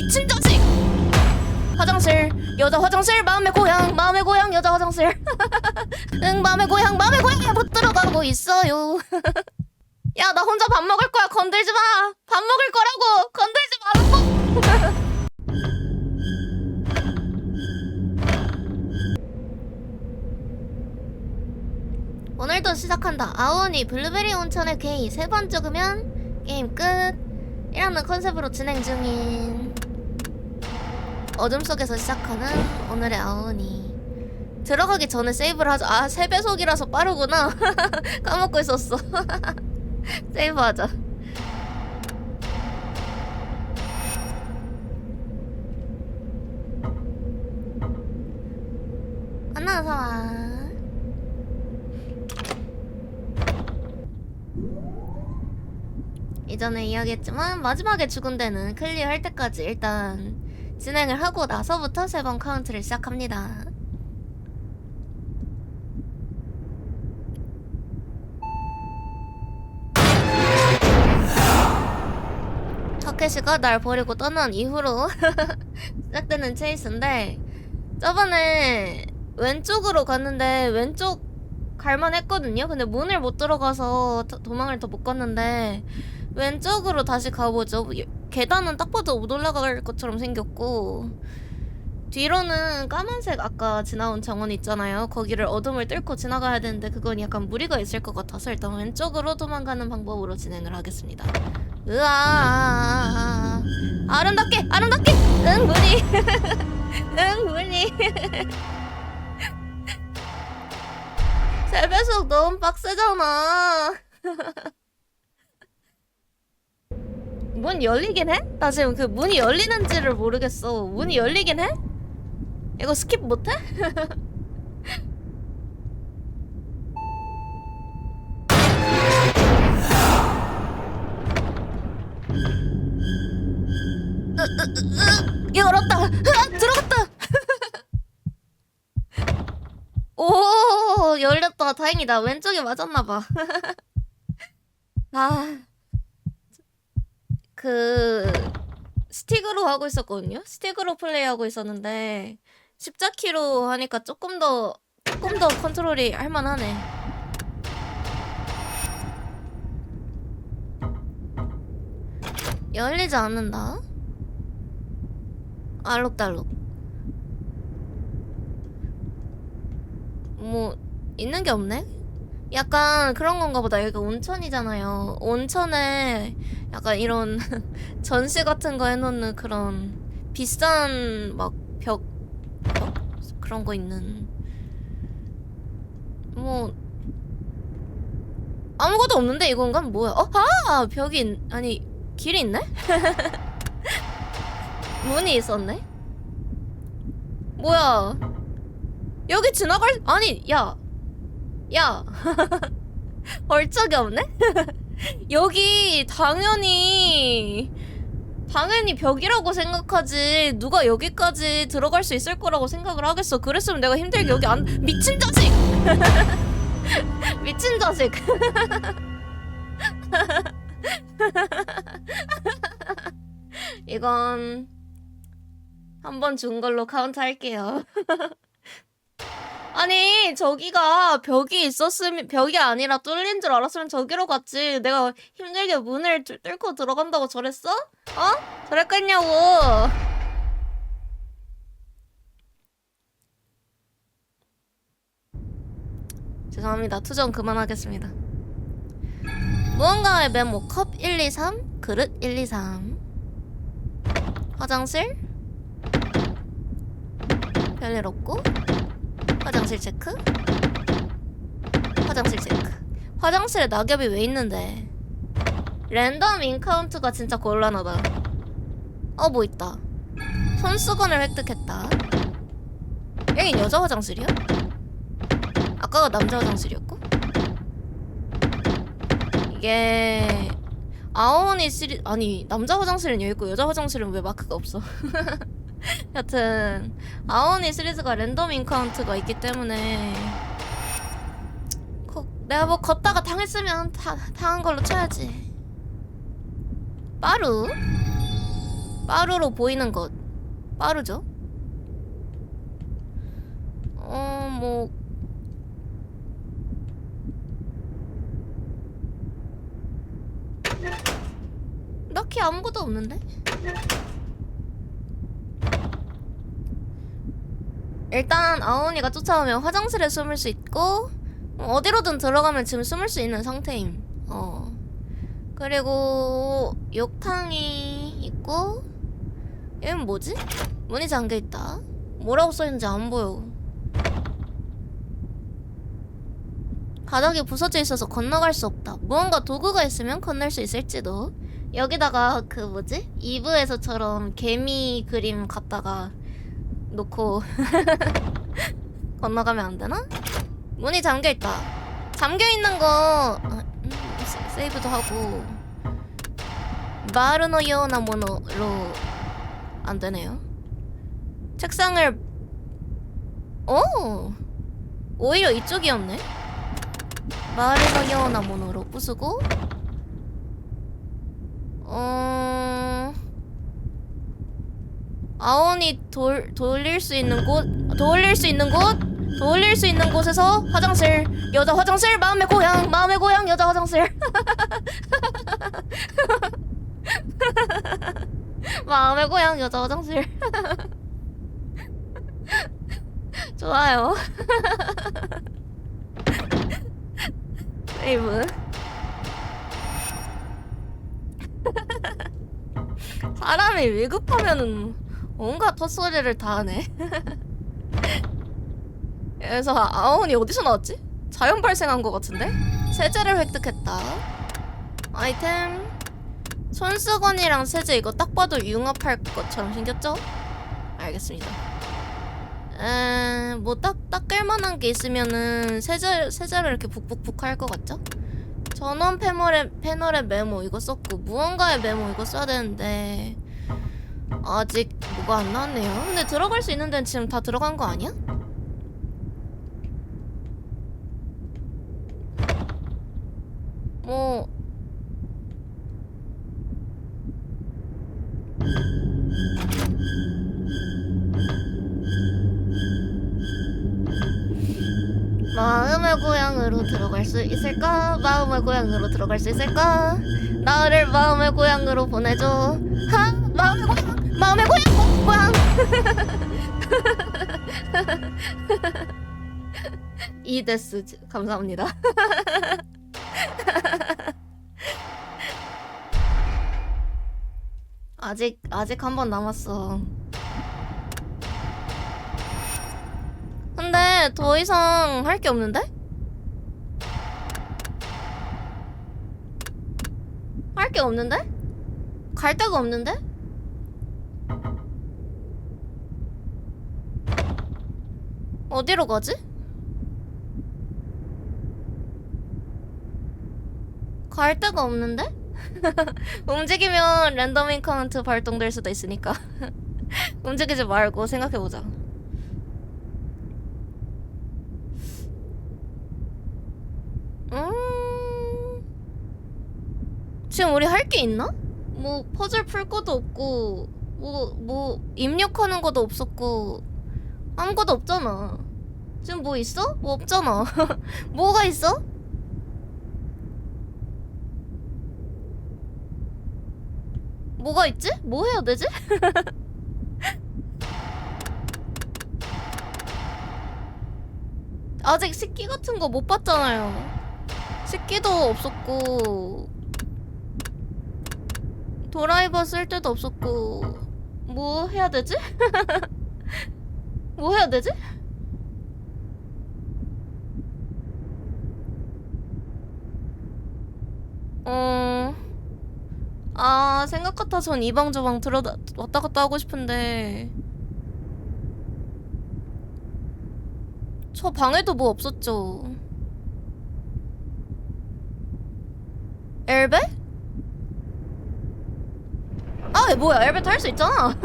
미친 자식! 화장실 여자 화장실 마음의 고향 마음의 고향 여자 화장실. 응 마음의 고향 마음의 고향에 못 들어가고 있어요. 야 나 혼자 밥 먹을 거야. 건들지 마밥 먹을 거라고. 건들지 말라고. 오늘도 시작한다. 아오니 블루베리 온천의 게이 세번 죽으면 게임 끝. 이라는 컨셉으로 진행 중인 어둠 속에서 시작하는 오늘의 아오니. 들어가기 전에 세이브를 하자. 아, 세배속이라서 빠르구나. 까먹고 있었어. 세이브 하자. 안나 어서 와. 이전에 이야기했지만 마지막에 죽은 데는 클리어할 때까지 일단 진행을 하고 나서부터 세 번 카운트를 시작합니다. 타케시가 날 버리고 떠난 이후로 시작되는 체이스인데 저번에 왼쪽으로 갔는데 왼쪽 갈만 했거든요. 근데 문을 못 들어가서 도- 도망을 더 못 갔는데 왼쪽으로 다시 가보죠. 예- 계단은 딱 봐도 못 올라갈 것처럼 생겼고 뒤로는 까만색 아까 지나온 정원 있잖아요. 거기를 어둠을 뚫고 지나가야 되는데 그건 약간 무리가 있을 것 같아서 일단 왼쪽으로 도망가는 방법으로 진행을 하겠습니다. 으아 아름답게 아름답게 응 무리 응 무리 세배속 너무 빡세잖아. 문 열리긴 해? 나 지금 그 문이 열리는지를 모르겠어. 문이 열리긴 해? 이거 스킵 못해? 으, 열었다. 들어갔다. 오 열렸다. 다행이다. 왼쪽에 맞았나봐. 아. 그 스틱으로 하고 있었거든요. 스틱으로 플레이하고 있었는데 십자키로 하니까 조금 더 조금 더 컨트롤이 할만하네. 열리지 않는다. 알록달록. 뭐 있는 게 없네. 약간 그런 건가 보다. 여기가 온천이잖아요. 온천에 약간 이런 전시 같은 거 해놓는 그런 비싼 막 벽, 벽? 그런 거 있는 뭐 아무것도 없는데 이건가 뭐야? 어, 아 벽이 있- 아니 길이 있네? 문이 있었네? 뭐야? 여기 지나갈 아니 야, 야 얼적이 없네? 여기 당연히 당연히 벽이라고 생각하지. 누가 여기까지 들어갈 수 있을 거라고 생각을 하겠어. 그랬으면 내가 힘들게 여기 안 미친 자식! 미친 자식! 이건 한 번 준 걸로 카운트 할게요 아니 저기가 벽이 있었으면 벽이 아니라 뚫린 줄 알았으면 저기로 갔지. 내가 힘들게 문을 뚫- 뚫고 들어간다고 저랬어? 어? 저랬겠냐고. 죄송합니다. 투정 그만하겠습니다. 무언가의 메모 컵 123 그릇 123 화장실? 별일 없고 화장실 체크? 화장실 체크. 화장실에 낙엽이 왜 있는데? 랜덤 인카운트가 진짜 곤란하다. 어 뭐 있다. 손수건을 획득했다. 여긴 여자 화장실이야? 아까가 남자 화장실이었고? 이게 아오니 시리 아니 남자 화장실은 여기 있고 여자 화장실은 왜 마크가 없어 여튼 아오니 시리즈가 랜덤 인카운트가 있기 때문에 거- 내가 뭐 걷다가 당했으면 다, 당한 걸로 쳐야지 빠루 빠루로 보이는 것 빠르죠? 어, 뭐 딱히 아무것도 없는데? 일단 아오니가 쫓아오면 화장실에 숨을 수 있고 어디로든 들어가면 지금 숨을 수 있는 상태임. 어. 그리고 욕탕이 있고 얘는 뭐지? 문이 잠겨 있다. 뭐라고 써 있는지 안 보여. 바닥이 부서져 있어서 건너갈 수 없다. 무언가 도구가 있으면 건널 수 있을지도. 여기다가 그 뭐지? 2부에서처럼 개미 그림 갖다가 놓고 건너가면 안 되나? 문이 잠겨 있다. 잠겨 있는 거 아, 음, 세- 세이브도 하고 마르노 요나 모노로 안 되네요. 책상을 오 오히려 이쪽이었네. 마르노 요나 모노로 부수고 어 아온이 돌 돌릴 수 있는 곳 돌릴 수 있는 곳 돌릴 수 있는 곳에서 화장실 여자 화장실 마음의 고향 마음의 고향 여자 화장실. 마음의 고향 여자 화장실. 좋아요. 세이브. 사람이 위급하면은 온갖 헛소리를 다 하네. 그래서 아온이 어디서 나왔지? 자연 발생한 것 같은데? 세제를 획득했다. 아이템 손수건이랑 세제 이거 딱 봐도 융합할 것처럼 생겼죠? 알겠습니다. 에, 뭐 딱 닦을 만한 게 있으면은 세제 세제를 이렇게 북북북 할 것 같죠? 전원 패널의 패널의 메모 이거 썼고 무언가의 메모 이거 써야 되는데 아직 뭐가 안 나왔네요. 근데 들어갈 수 있는 데는 지금 다 들어간 거 아니야? 뭐 마음의 고향으로 들어갈 수 있을까? 마음의 고향으로 들어갈 수 있을까? 나를 마음의 고향으로 보내줘. 하? 마음의 고향, 마음의 고향, 고향. 이데스 감사합니다. 아직 아직 한 번 남았어. 근데 더 이상 할 게 없는데? 할 게 없는데? 갈 데가 없는데? 어디로 가지? 갈 데가 없는데? 움직이면 랜덤 인카운트 발동될 수도 있으니까 움직이지 말고 생각해보자 음... 지금 우리 할 게 있나? 뭐 퍼즐 풀 것도 없고 뭐 뭐 입력하는 것도 없었고 아무것도 없잖아. 지금 뭐 있어? 뭐 없잖아. 뭐가 있어? 뭐가 있지? 뭐 해야 되지? 아직 식기 같은 거 못 봤잖아요. 식기도 없었고 드라이버 쓸 때도 없었고 뭐 해야 되지? 뭐 해야 되지? 어... 아 생각 같아선 이방저방 들어 왔다 갔다 하고 싶은데 저 방에도 뭐 없었죠 엘베? 아 뭐야 엘베 탈수 있잖아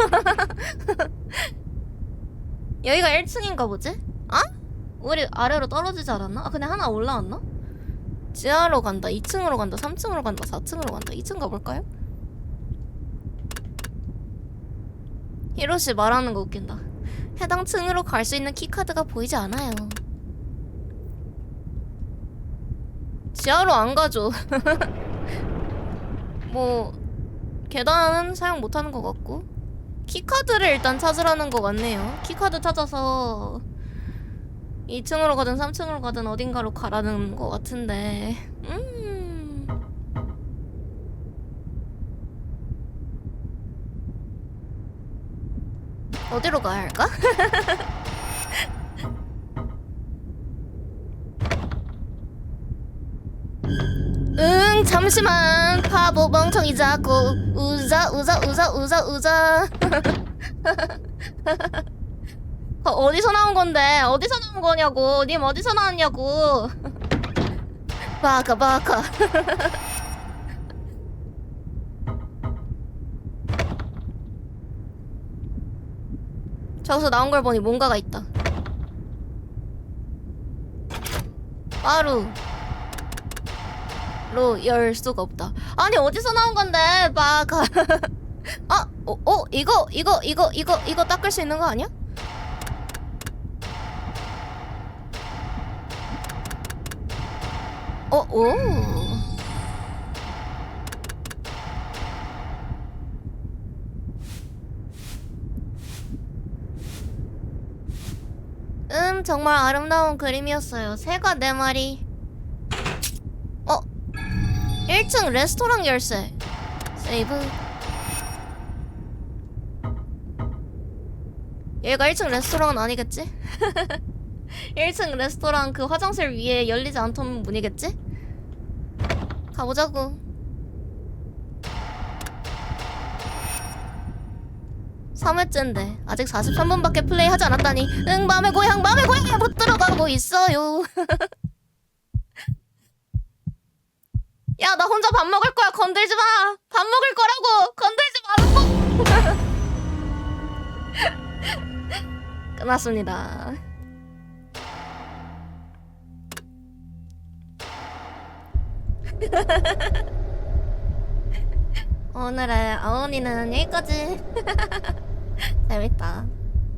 여기가 1층인가 보지? 아? 우리 아래로 떨어지지 않았나? 아 근데 하나 올라왔나? 지하로 간다 2층으로 간다 3층으로 간다 4층으로 간다 2층 가볼까요? 히로시 말하는 거 웃긴다. 해당 층으로 갈 수 있는 키카드가 보이지 않아요. 지하로 안 가죠. 뭐 계단은 사용 못하는 것 같고 키카드를 일단 찾으라는 것 같네요. 키카드 찾아서 2층으로 가든 3층으로 가든 어딘가로 가라는 것 같은데 음... 어디로 가야 할까? 잠시만. 바보 멍청이 자꾸. 우자 우자 우자 우자 우자. 어, 어디서 나온 건데? 어디서 나온 거냐고. 님 어디서 나왔냐고. 바카 바카. 저기서 나온 걸 보니 뭔가가 있다. 빠루 로열 수가 없다. 아니 어디서 나온 건데 바가 아, 어, 어, 이거 이거 이거 이거 이거 닦을 수 있는 거 아니야? 어, 오. 음, 정말 아름다운 그림이었어요. 새가 네 마리. 어, 1층 레스토랑 열쇠. 세이브. 얘가 1층 레스토랑은 아니겠지? 1층 레스토랑 그 화장실 위에 열리지 않던 문이겠지? 가보자고. 3회째인데 아직 43분밖에 플레이하지 않았다니. 응 맘의 고향 맘의 고향에 못 들어가고 있어요 야, 나 혼자 밥 먹을 거야. 건들지 마. 밥 먹을 거라고. 건들지 말라고. 끝났습니다. 오늘의 아오니는 여기까지. 재밌다.